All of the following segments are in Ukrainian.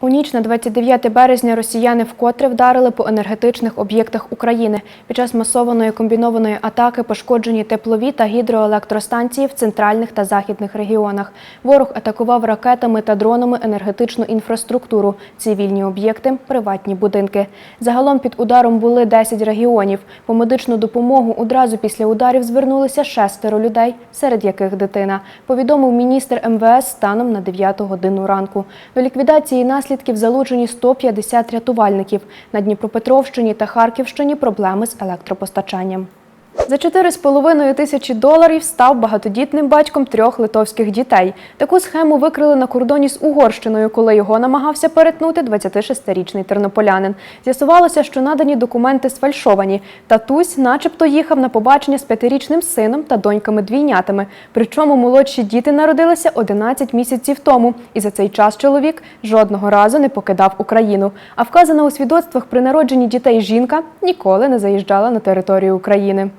У ніч на 29 березня росіяни вкотре вдарили по енергетичних об'єктах України. Під час масованої комбінованої атаки пошкоджені теплові та гідроелектростанції в центральних та західних регіонах. Ворог атакував ракетами та дронами енергетичну інфраструктуру, цивільні об'єкти, приватні будинки. Загалом під ударом були 10 регіонів. По медичну допомогу одразу після ударів звернулися шестеро людей, серед яких дитина. Повідомив міністр МВС станом на 9 годину ранку. До ліквідації наслідків залучені 150 рятувальників. На Дніпропетровщині та Харківщині проблеми з електропостачанням. За 4,5 тисячі доларів став багатодітним батьком трьох литовських дітей. Таку схему викрили на кордоні з Угорщиною, коли його намагався перетнути 26-річний тернополянин. З'ясувалося, що надані документи сфальшовані. Татусь, начебто, їхав на побачення з п'ятирічним сином та доньками-двійнятами. Причому молодші діти народилися 11 місяців тому, і за цей час чоловік жодного разу не покидав Україну. А вказана у свідоцтвах при народженні дітей жінка ніколи не заїжджала на територію України.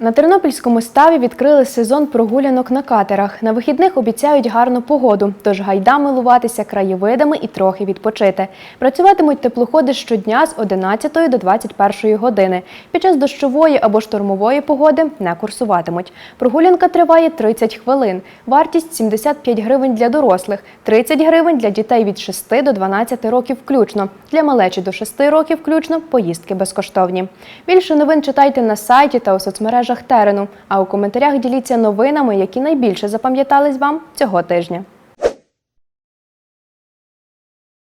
На Тернопільському ставі відкрили сезон прогулянок на катерах. На вихідних обіцяють гарну погоду, тож гайда милуватися краєвидами і трохи відпочити. Працюватимуть теплоходи щодня з 11 до 21 години. Під час дощової або штормової погоди не курсуватимуть. Прогулянка триває 30 хвилин. Вартість 75 гривень для дорослих, 30 гривень для дітей від 6 до 12 років включно. Для малечі до 6 років включно поїздки безкоштовні. Більше новин читайте на сайті та у соцмережах Терену. А у коментарях діліться новинами, які найбільше запам'ятались вам цього тижня.